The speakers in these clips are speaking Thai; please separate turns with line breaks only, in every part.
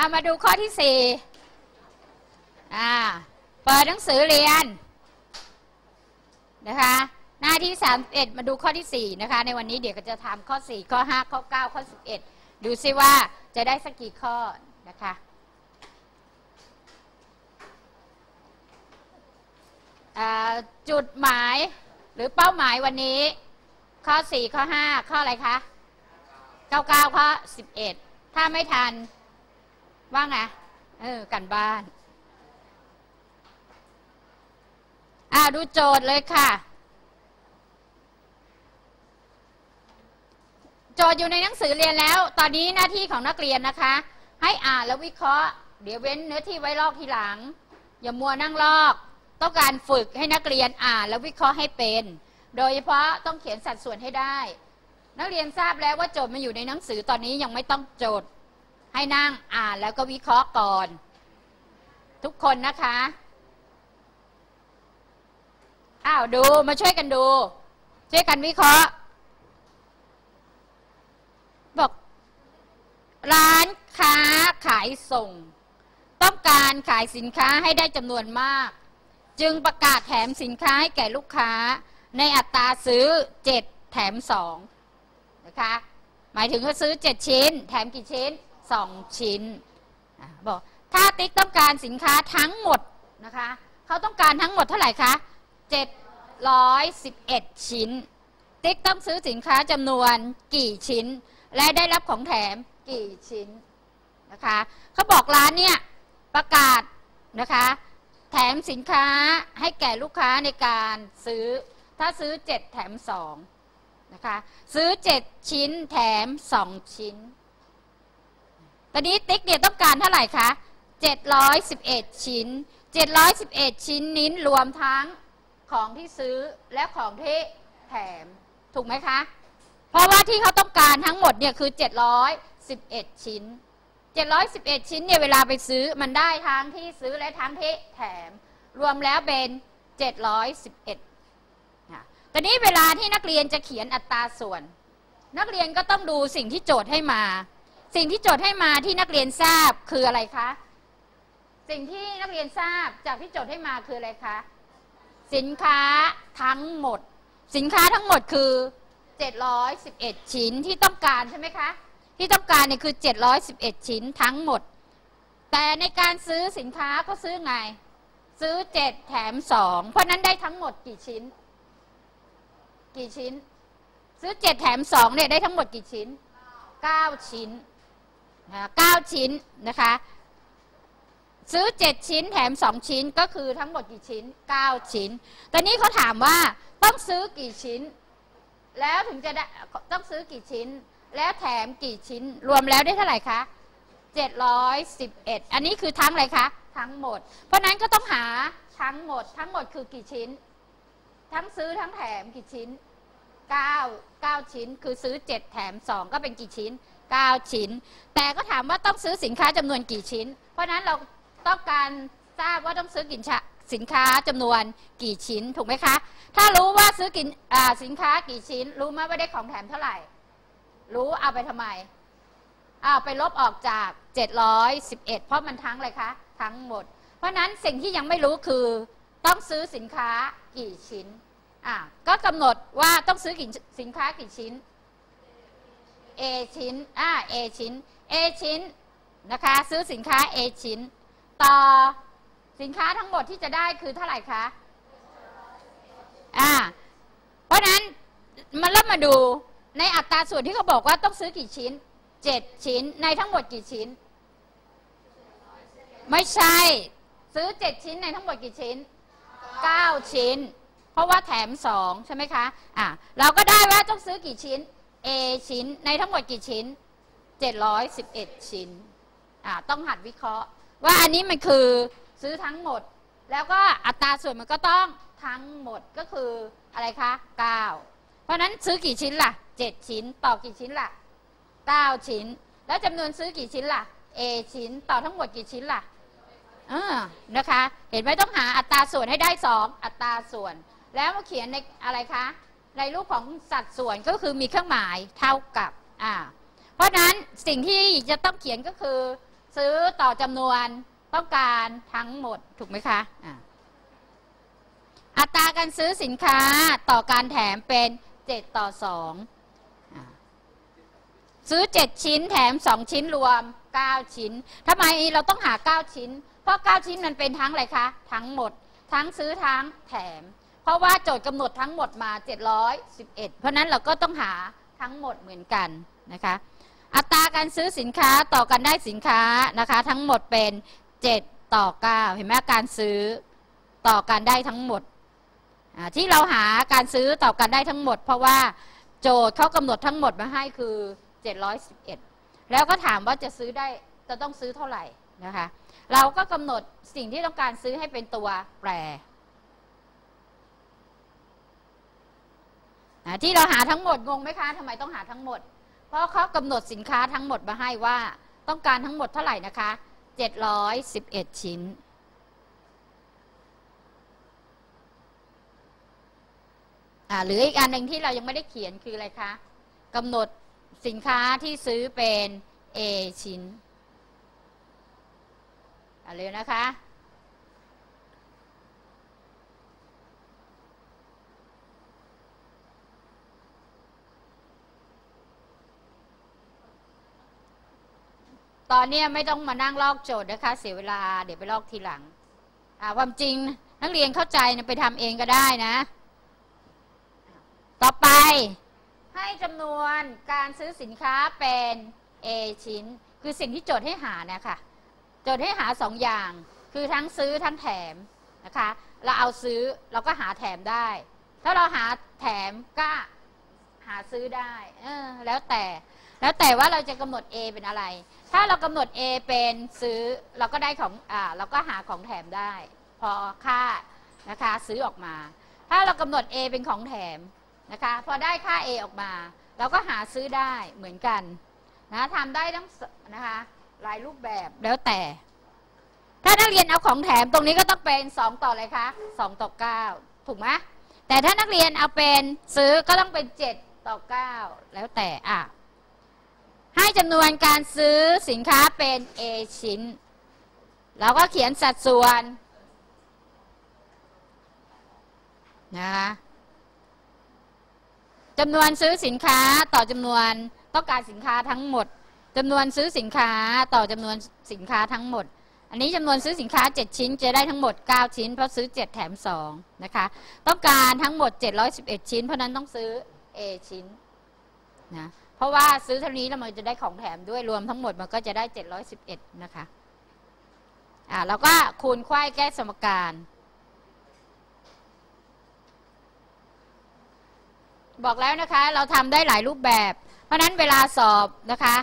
อามาดูข้อที่สี่อ่าเปิดหนังสือเรียนนะคะหน้าที่ 31 มาดูข้อที่ 4 นะคะ ในวันนี้เดี๋ยวก็จะทำข้อ 4 ข้อ 5 ข้อ 9 ข้อ 11 ดูซิว่าจะได้สักกี่ข้อนะคะจุดหมายหรือเป้าหมายวันนี้ ข้อ 4 ข้อ 5 ข้ออะไรคะ 99 ข้อ 11 ถ้าไม่ทัน ว่าไงเออกันบ้านอ่าดูโจทย์เลยค่ะ โจทย์อยู่ในหนังสือเรียนแล้ว ตอนนี้หน้าที่ของนักเรียนนะคะ ให้อ่านแล้ววิเคราะห์ เดี๋ยวเว้นเนื้อที่ไว้ลอกทีหลัง อย่ามัวนั่งลอก ต้องการฝึกให้นักเรียนอ่านแล้ววิเคราะห์ให้เป็น โดยเฉพาะต้องเขียนสัดส่วนให้ได้ นักเรียนทราบแล้วว่าโจทย์มันอยู่ในหนังสือตอนนี้ยังไม่ต้องโจทย์ ให้นั่งอ่านแล้วก็วิเคราะห์ก่อน ทุกคนนะคะ อ้าวดูมาช่วยกันดู ช่วยกันวิเคราะห์ บอก ร้านค้าขายส่ง ต้องการขายสินค้าให้ได้จำนวนมาก จึงประกาศแถมสินค้าให้แก่ลูกค้า ในอัตราซื้อ 7 แถม 2 นะคะ หมายถึงเขาซื้อ 7 ชิ้น แถมกี่ชิ้น 2ชิ้นอบอกถ้าติ๊กต้องการสินค้าทั้งหมดนะคะเขาต้องการทั้งหมดเท่าไหร่คะ711 ชิ้น ติ๊กต้องซื้อสินค้าจำนวนกี่ชิ้น และได้รับของแถมกี่ชิ้นนะคะเขาบอกร้านเนี่ยประกาศนะคะแถมสินค้าให้แก่ลูกค้าในการซื้อ ถ้าซื้อ 7 แถม2นะคะซื้อ 7 ชิ้นแถม 2 ชิ้น อนนี้ติ๊กเนี่ยต้องการเท่าไหร่คะ711 ชิ้น 711 ชิ้นนิ้นรวมทั้งของที่ซื้อและของที่แถม ถูกไหมคะ เพราะว่าที่เขาต้องการทั้งหมดเนี่ยคือ 711 ชิ้น 711 ชิ้นเนี่ยเวลาไปซื้อมันได้ทั้งที่ซื้อและทั้งที่แถม รวมแล้วเป็น 711นะตอนนี้เวลาที่นักเรียนจะเขียนอัตราส่วน นักเรียนก็ต้องดูสิ่งที่โจทย์ให้มา สิ่งที่โจทย์ให้มาที่นักเรียนทราบคืออะไรคะ สิ่งที่นักเรียนทราบจากที่โจทย์ให้มาคืออะไรคะ สินค้าทั้งหมด สินค้าทั้งหมดคือ 711 ชิ้นที่ต้องการใช่ไหมคะ ที่ต้องการเนี่ยคือ 711 ชิ้นทั้งหมด แต่ในการซื้อสินค้าก็ซื้อไง ซื้อ 7 แถม 2 เพราะนั้นได้ทั้งหมดกี่ชิ้น กี่ชิ้น ซื้อ 7 แถม 2เนี่ยได้ทั้งหมดกี่ชิ้น 9 ชิ้น 9 ชิ้นนะคะ ซื้อ 7 ชิ้นแถม 2 ชิ้นก็คือทั้งหมดกี่ชิ้น 9 ชิ้น ตอนนี้เขาถามว่าต้องซื้อกี่ชิ้น แล้วถึงจะได้ต้องซื้อกี่ชิ้น แล้วแถมกี่ชิ้น รวมแล้วได้เท่าไหร่คะ711 อันนี้คือทั้งอะไรคะ ทั้งหมด เพราะนั้นก็ต้องหาทั้งหมด ทั้งหมดคือกี่ชิ้น ทั้งซื้อทั้งแถมกี่ชิ้น 9 9 ชิ้น คือซื้อ 7 แถม 2 ก็เป็นกี่ชิ้น 9 ชิ้น แต่ก็ถามว่าต้องซื้อสินค้าจำนวนกี่ชิ้น เพราะฉะนั้นเราต้องการทราบว่าต้องซื้อกินชะสินค้าจำนวนกี่ชิ้นถูกไหมคะ ถ้ารู้ว่าซื้อกินสินค้ากี่ชิ้น รู้ไหมว่าได้ของแถมเท่าไหร่ รู้เอาไปทำไมเอาไปลบออกจาก 711 เพราะมันทั้งอะไรคะทั้งหมด เพราะฉะนั้นสิ่งที่ยังไม่รู้คือต้องซื้อสินค้ากี่ชิ้นอะก็กำหนดว่าต้องซื้อกี่สินค้ากี่ชิ้น A ชิ้นอ่า A ชิ้น A ชิ้นนะคะซื้อสินค้า A ชิ้น ต่อสินค้าทั้งหมดที่จะได้คือเท่าไหร่คะอ่าเพราะนั้นมาเริ่มมาดูในอัตราส่วนที่เขาบอกว่าต้องซื้อกี่ชิ้น 7 ชิ้นในทั้งหมดกี่ชิ้น ไม่ใช่ซื้อ 7 ชิ้นในทั้งหมดกี่ชิ้น 9 ชิ้น เพราะว่าแถม 2 ใช่ไหมคะอะเราก็ได้ว่าต้องซื้อกี่ชิ้น A ชิ้นในทั้งหมดกี่ชิ้น 711 ชิ้นอะต้องหัดวิเคราะห์ ว่าอันนี้มันคือซื้อทั้งหมด แล้วก็อัตราส่วนมันก็ต้องทั้งหมดก็คืออะไรคะเก้าเพราะนั้นซื้อกี่ชิ้นล่ะเจ็ดชิ้น ต่อกี่ชิ้นล่ะเก้าชิ้น แล้วจำนวนซื้อกี่ชิ้นล่ะ A ชิ้น ต่อทั้งหมดกี่ชิ้นล่ะเออนะคะ เห็นไหมต้องหาอัตราส่วนให้ได้สองอัตราส่วน แล้วมาเขียนในอะไรคะ ในรูปของสัดส่วนก็คือมีเครื่องหมายเท่ากับอ่าเพราะนั้นสิ่งที่จะต้องเขียนก็คือ ซื้อต่อจำนวนต้องการทั้งหมดถูกไหมคะอ่าอัตราการซื้อสินค้าต่อการแถมเป็น 7 ต่อ2อ่าซื้อ 7 ชิ้นแถม 2 ชิ้นรวม 9 ชิ้นทำไมเราต้องหา 9 ชิ้น เพราะ 9 ชิ้นมันเป็นทั้งอะไรคะ ทั้งหมด ทั้งซื้อทั้งแถม ราะว่าโจทย์กำหนดทั้งหมดมา 711 เพราะนั้นเราก็ต้องหาทั้งหมดเหมือนกันนะคะ อัตราการซื้อสินค้าต่อกันได้สินค้านะคะ ทั้งหมดเป็น 7 ต่อ 9 เห็นไหมการซื้อต่อกันได้ทั้งหมด ที่เราหาการซื้อต่อกันได้ทั้งหมด เพราะว่าโจทย์เขากำหนดทั้งหมดมาให้คือ 711 แล้วก็ถามว่าจะซื้อได้จะต้องซื้อเท่าไหร่นะคะ เราก็กำหนดสิ่งที่ต้องการซื้อให้เป็นตัวแปร อ่า ที่เราหาทั้งหมดงงไหมคะทำไมต้องหาทั้งหมด เพราะเขากำหนดสินค้าทั้งหมดมาให้ว่าต้องการทั้งหมดเท่าไหร่นะคะ 711 ชิ้นอ่าหรืออีกอันหนึ่งที่เรายังไม่ได้เขียนคืออะไรคะกำหนดสินค้าที่ซื้อเป็น A ชิ้นอ่าเร็วนะคะ ตอนนี้ไม่ต้องมานั่งลอกโจทย์นะคะ เสียเวลาเดี๋ยวไปลอกทีหลังความจริงนักเรียนเข้าใจนะไปทำเองก็ได้นะ ต่อไปให้จำนวนการซื้อสินค้าเป็น A ชิ้น คือสิ่งที่โจทย์ให้หานี่ยค่ะโจทย์ให้หาสองอย่าง คือทั้งซื้อทั้งแถมนะคะ เราเอาซื้อเราก็หาแถมได้ ถ้าเราหาแถมก็หาซื้อได้ เออ แล้วแต่ แล้วแต่ว่าเราจะกำหนด A เป็นอะไร ถ้าเรากำหนด A เป็นซื้อเราก็ได้ของอ่าเราก็หาของแถมได้ พอค่านะคะซื้อออกมา ถ้าเรากำหนด A เป็นของแถมนะคะพอได้ค่า A ออกมา เราก็หาซื้อได้เหมือนกันนะทำได้ทั้งนะคะหลายรูปแบบแล้วแต่ ถ้านักเรียนเอาของแถมตรงนี้ก็ต้องเป็น 2 ต่อเลยคะ2ต่อ9ถูกไหมแต่ถ้านักเรียนเอาเป็นซื้อก็ต้องเป็น 7 ต่อ 9 แล้วแต่อะ ให้จำนวนการซื้อสินค้าเป็น A ชิ้น เราก็เขียนสัดส่วนนะคะจำนวนซื้อสินค้าต่อจำนวนต้องการสินค้าทั้งหมดจำนวนซื้อสินค้าต่อจำนวนสินค้าทั้งหมด อันนี้จำนวนซื้อสินค้า 7 ชิ้นจะได้ทั้งหมด 9 ชิ้น เพราะซื้อ 7 แถม 2 นะคะ ต้องการทั้งหมด 711 ชิ้น เพราะนั้นต้องซื้อ A ชิ้น นะเพราะว่าซื้อเท่านี้แล้วมันจะได้ของแถมด้วยรวมทั้งหมดมันก็จะได้ 711 นะคะอ่าแล้วก็คูณควายแก้สมการ บอกแล้วนะคะเราทำได้หลายรูปแบบ เพราะนั้นเวลาสอบนะคะ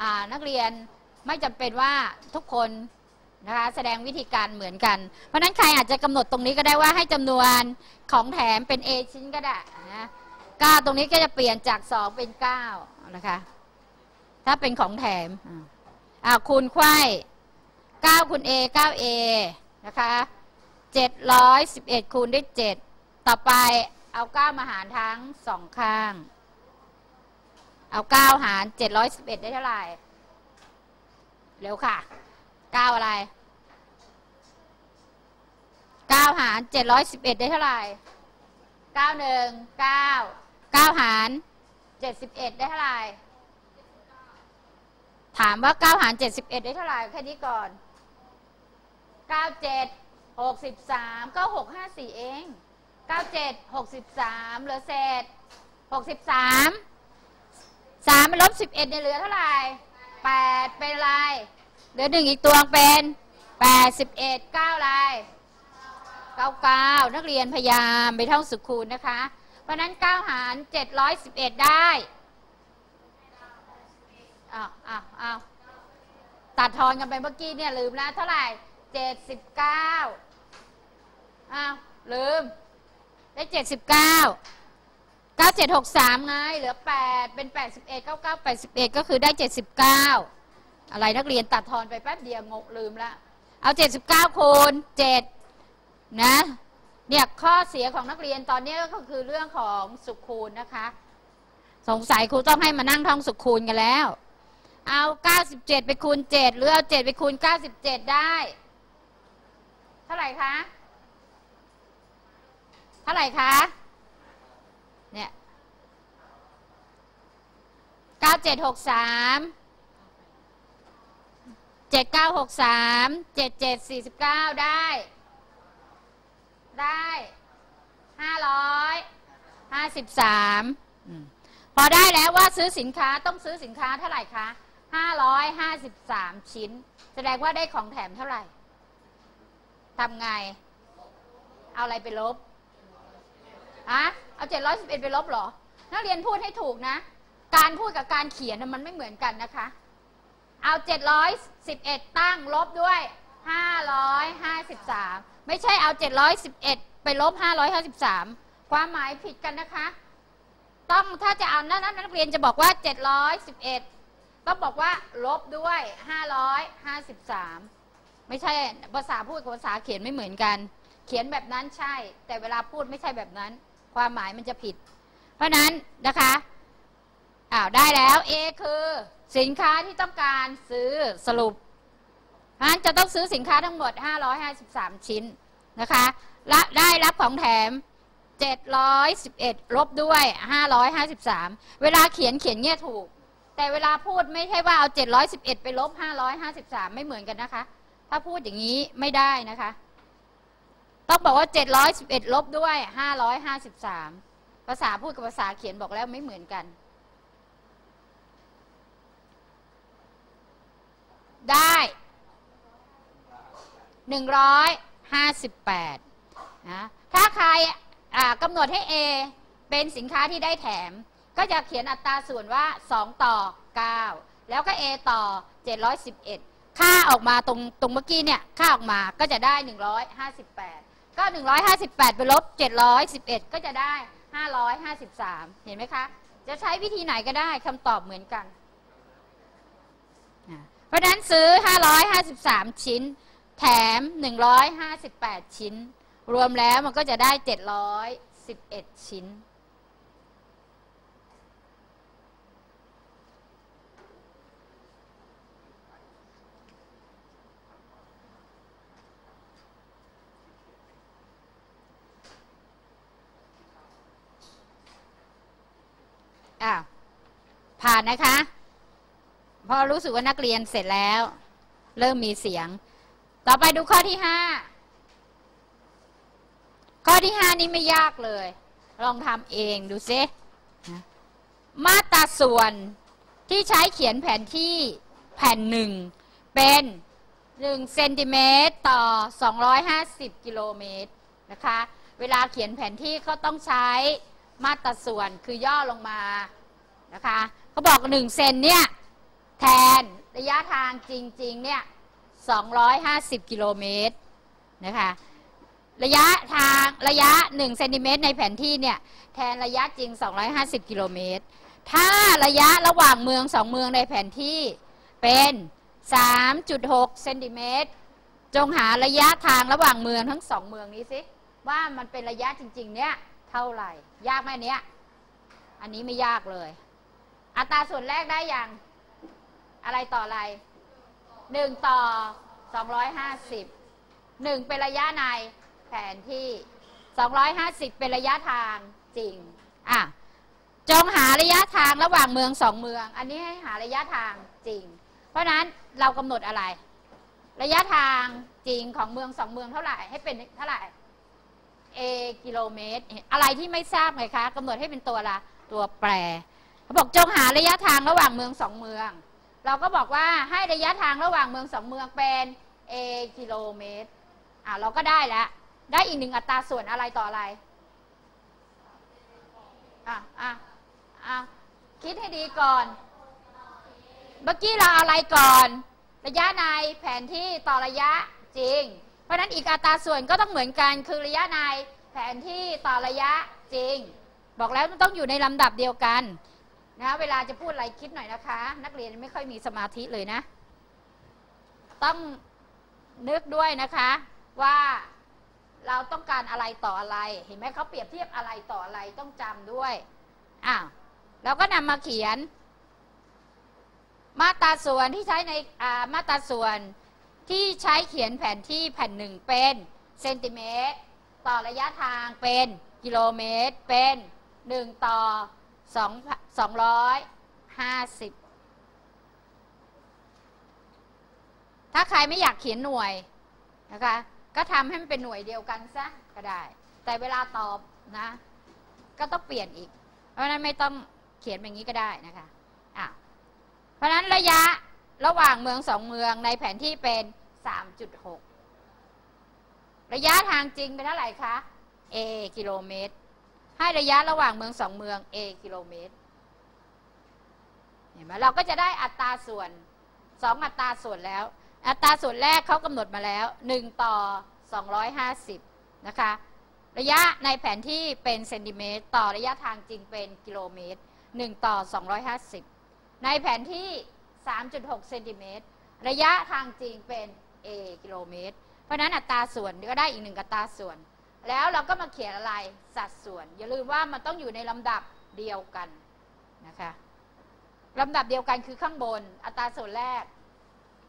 อ่านักเรียนไม่จำเป็นว่าทุกคนนะคะแสดงวิธีการเหมือนกัน เพราะฉะนั้นใครอาจจะกำหนดตรงนี้ก็ได้ว่าให้จำนวนของแถมเป็น A ชิ้นก็ได้นะ ก้าตรงนี้ก็จะเปลี่ยนจากสองเป็นเก้านะคะ ถ้าเป็นของแถมอ่าคูณไขว้เก้าคูณ A เก้า A นะคะเจ็ดร้อยสิบเอ็ดคูณด้วยเจ็ดต่อไปเอาเก้ามาหารทั้งสองข้าง เอาเก้าหารเจ็ดร้อยสิบเอ็ดได้เท่าไหร่ เร็วค่ะเก้าอะไรเก้าหารเจ็ดร้อยสิบเอ็ดได้เท่าไหร่เก้าหนึ่งเก้า เก้าหารเจ็ดสิบเอ็ดได้เท่าไหร่ ถามว่าเก้าหารเจ็ดสิบเอ็ดได้เท่าไหร่ แค่นี้ก่อนเก้าเจ็ดหกสิบสามก็หกห้าสี่เองเก้าเจ็ดหกสิบสามเหลือเศษหกสิบสามสามลบสิบเอ็ดเนี่ยเหลือเท่าไหร่แปดเป็นอะไรเหลือหนึ่งอีกตัวเป็นแปดสิบเอ็ดเก้าอะไรเก้าเก้านักเรียนพยายามไปท่องสุขูณนะคะ ราะนั้นเก้าหารเจ็ดร้อยสิบเอ็ดได้ อ้าวอ้าวอ้าวตัดทอนกันไปเมื่อกี้เนี่ยลืมแล้วเท่าไหร่เจ็ดสิบเก้าอ้าว ลืม ได้เจ็ดสิบเก้าเก้าเจ็ดหกสามไง เหลือแปดเป็นแปดสิบเอ็ดเก้าเก้าแปดสิบเอ็ดก็คือได้เจ็ดสิบเก้าอะไรนักเรียนตัดทอนไปแป๊บเดียวงกลืมละ เอาเจ็ดสิบเก้าคูณเจ็ดนะ เนี่ยข้อเสียของนักเรียนตอนนี้ก็คือเรื่องของสุขคูณนะคะ สงสัยครูต้องให้มานั่งท่องสุขคูณกันแล้ว เอา 97 ไปคูณ 7 หรือเอา 7 ไปคูณ 97 ได้ เท่าไหร่คะ เท่าไหร่คะ เนี่ย 9763 7963 7749 ได้ ได้553อืมพอได้แล้วว่าซื้อสินค้าต้องซื้อสินค้าเท่าไหร่คะ553ชิ้น แสดงว่าได้ของแถมเท่าไหร่ทำไง เอาอะไรไปลบอะเอา711ไปลบเหรอ นักเรียนพูดให้ถูกนะ การพูดกับการเขียนมันไม่เหมือนกันนะคะ เอา711ตั้งลบด้วย553 ไม่ใช่เอา 711 ไปลบ 553 ความหมายผิดกันนะคะ ต้องถ้าจะเอานั้นนักเรียนจะบอกว่า 711ก็บอกว่าลบด้วย 553 ไม่ใช่ภาษาพูดกับภาษาเขียนไม่เหมือนกัน เขียนแบบนั้นใช่ แต่เวลาพูดไม่ใช่แบบนั้น ความหมายมันจะผิด เพราะนั้นนะคะอ้าวได้แล้ว A คือสินค้าที่ต้องการซื้อสรุป เพราะฉะนั้นจะต้องซื้อสินค้าทั้งหมด 553 ชิ้นนะคะและได้รับของแถม 711 ลบด้วย 553 เวลาเขียนเขียนเนี่ยถูก แต่เวลาพูดไม่ใช่ว่าเอา 711 ไปลบ 553 ไม่เหมือนกันนะคะ ถ้าพูดอย่างนี้ไม่ได้นะคะ ต้องบอกว่า 711 ลบด้วย 553 ภาษาพูดกับภาษาเขียนบอกแล้วไม่เหมือนกันได้ 158นะถ้าใครกำหนดให้ A เป็นสินค้าที่ได้แถม ก็จะเขียนอัตราส่วนว่า 2 ต่อ 9 แล้วก็ A ต่อ 711 ค่าออกมาตรงตรงเมื่อกี้เนี่ย ค่าออกมาก็จะได้ 158 ก็ 158ไปลบ 711 ก็จะได้ 553 เห็นไหมคะ จะใช้วิธีไหนก็ได้คำตอบเหมือนกัน เพราะฉะนั้นซื้อ 553 ชิ้น แถม 158 ชิ้น รวมแล้วมันก็จะได้ 711 ชิ้นอ้าผ่านนะคะ พอรู้สึกว่านักเรียนเสร็จแล้ว เริ่มมีเสียง ต่อไปดูข้อที่ห้าข้อที่ห้านี้ไม่ยากเลย ลองทำเองดูซิมาตราส่วนที่ใช้เขียนแผนที่แผ่นหนึ่งเป็น1เซนติเมตรต่อ 250 กิโลเมตรนะคะ เวลาเขียนแผนที่เขาต้องใช้มาตราส่วนคือย่อลงมานะคะเขาบอก 1 เซนเนี่ย แทนระยะทางจริง ๆ เนี่ย 250 กิโลเมตรนะคะระยะทางระยะ1เซนติเมตรในแผนที่เนี่ยแทนระยะจริง 250 กิโลเมตร ถ้าระยะระหว่างเมืองสองเมืองในแผนที่เป็น 3.6 เซนติเมตร จงหาระยะทางระหว่างเมืองทั้งสองเมืองนี้สิว่ามันเป็นระยะจริง ๆ เนี่ยเท่าไหร่ ยากไหมเนี้ยอันนี้ไม่ยากเลย อัตราส่วนแรกได้อยังอะไรต่ออะไร หนึ่งต่อสองร้อยห้าสิบหนึ่งเป็นระยะในแผนที่สองร้อยห้าสิบเป็นระยะทางจริงอะจงหาระยะทางระหว่างเมืองสองเมือง อันนี้ให้หาระยะทางจริง เพราะฉะนั้นเรากำหนดอะไร ระยะทางจริงของเมืองสองเมืองเท่าไหร่ให้เป็นเท่าไหร่ a กิโลเมตร อะไรที่ไม่ทราบไงคะกำหนดให้เป็นตัวละตัวแปรเขาบอกจงหาระยะทางระหว่างเมืองสองเมือง เราก็บอกว่าให้ระยะทางระหว่างเมืองสองเมืองเป็น a กิโลเมตรอ่าเราก็ได้แล้ว ได้อีกหนึ่งอัตราส่วนอะไรต่ออะไรอะอะอะคิดให้ดีก่อน เมื่อกี้เราอะไรก่อน ระยะในแผนที่ต่อระยะจริง เพราะฉะนั้นอีกอัตราส่วนก็ต้องเหมือนกันคือระยะในแผนที่ต่อระยะจริง บอกแล้วมันต้องอยู่ในลำดับเดียวกัน นะเวลาจะพูดอะไรคิดหน่อยนะคะ นักเรียนไม่ค่อยมีสมาธิเลยนะ ต้องนึกด้วยนะคะว่าเราต้องการอะไรต่ออะไร เห็นไหมเขาเปรียบเทียบอะไรต่ออะไรต้องจำด้วยอ้าวเราก็นำมาเขียน มาตราส่วนที่ใช้ในมาตราส่วนที่ใช้เขียนแผนที่แผ่นหนึ่งเป็นเซนติเมตร ต่อระยะทางเป็นกิโลเมตร เป็นหนึ่งต่อ สองสองร้อยห้าสิบถ้าใครไม่อยากเขียนหน่วยนะคะ ก็ทำให้มันเป็นหน่วยเดียวกันซะก็ได้ แต่เวลาตอบนะ ก็ต้องเปลี่ยนอีก เพราะนั้นไม่ต้องเขียนแบบนี้ก็ได้นะคะอะเพราะฉะนั้นระยะระหว่างเมืองสองเมืองในแผนที่เป็น 3.6 ระยะทางจริงเป็นเท่าไหร่คะ a กิโลเมตร ให้ระยะระหว่างเมืองสองเมือง a กิโลเมตร เห็นไหมเราก็จะได้อัตราส่วนสองอัตราส่วนแล้ว อัตราส่วนแรกเขากำหนดมาแล้ว 1 ต่อ 250 นะคะ ระยะในแผนที่เป็นเซนติเมตร ต่อระยะทางจริงเป็นกิโลเมตร 1 ต่อ 250 ในแผนที่ 3.6 เซนติเมตร ระยะทางจริงเป็น a กิโลเมตร เพราะฉะนั้นอัตราส่วนก็ได้อีกหนึ่งอัตราส่วน แล้วเราก็มาเขียนอะไรสัดส่วน อย่าลืมว่ามันต้องอยู่ในลำดับเดียวกันนะคะลำดับเดียวกันคือข้างบนอัตราส่วนแรก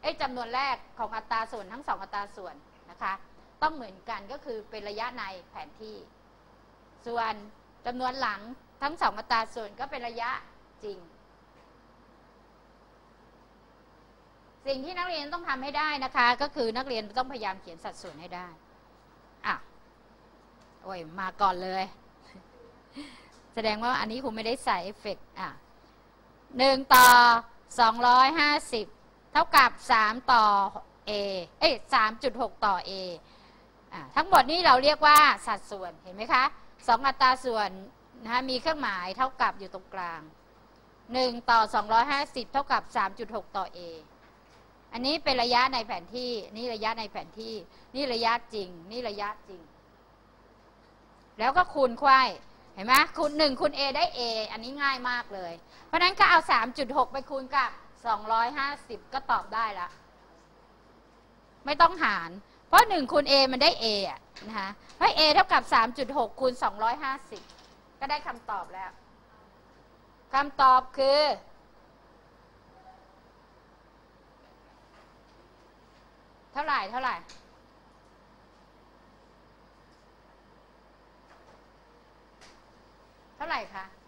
เอ้จำนวนแรกของอัตราส่วนทั้งสองอัตราส่วนนะคะต้องเหมือนกันก็คือเป็นระยะในแผนที่ ส่วนจำนวนหลังทั้งสองอัตราส่วนก็เป็นระยะจริง สิ่งที่นักเรียนต้องทำให้ได้นะคะ ก็คือนักเรียนต้องพยายามเขียนสัดส่วนให้ได้อะ โอ้ยมาก่อนเลย แสดงว่าอันนี้คงไม่ได้ใส่เอฟเฟกต์อะหนึ่งต่อสองร้อยห้าสิบเท่ากับสามต่อ A เอ้ยสามจุดหกต่อ A อะทั้งหมดนี้เราเรียกว่าสัดส่วนเห็นไหมคะสองอัตราส่วนนะคะมีเครื่องหมายเท่ากับอยู่ตรงกลางหนึ่งต่อสองร้อยห้าสิบเท่ากับสามจุดหกต่อ A อันนี้เป็นระยะในแผนที่ นี่ระยะในแผนที่ นี่ระยะจริง นี่ระยะจริง แล้วก็คูณไขว้เห็นไหมคูณหนึ่งคูณ A ได้ A อันนี้ง่ายมากเลย เพราะนั้นก็เอา 3.6 ไปคูณกับ 250 ก็ตอบได้ละ ไม่ต้องหาร เพราะ1คูณ A มันได้ A อะนะคะเพราะ A เท่ากับ 3.6คูณ250 ก็ได้คำตอบแล้วคำตอบคือ เท่าไหร่ เท่าไหร่ เท่าไหร่คะ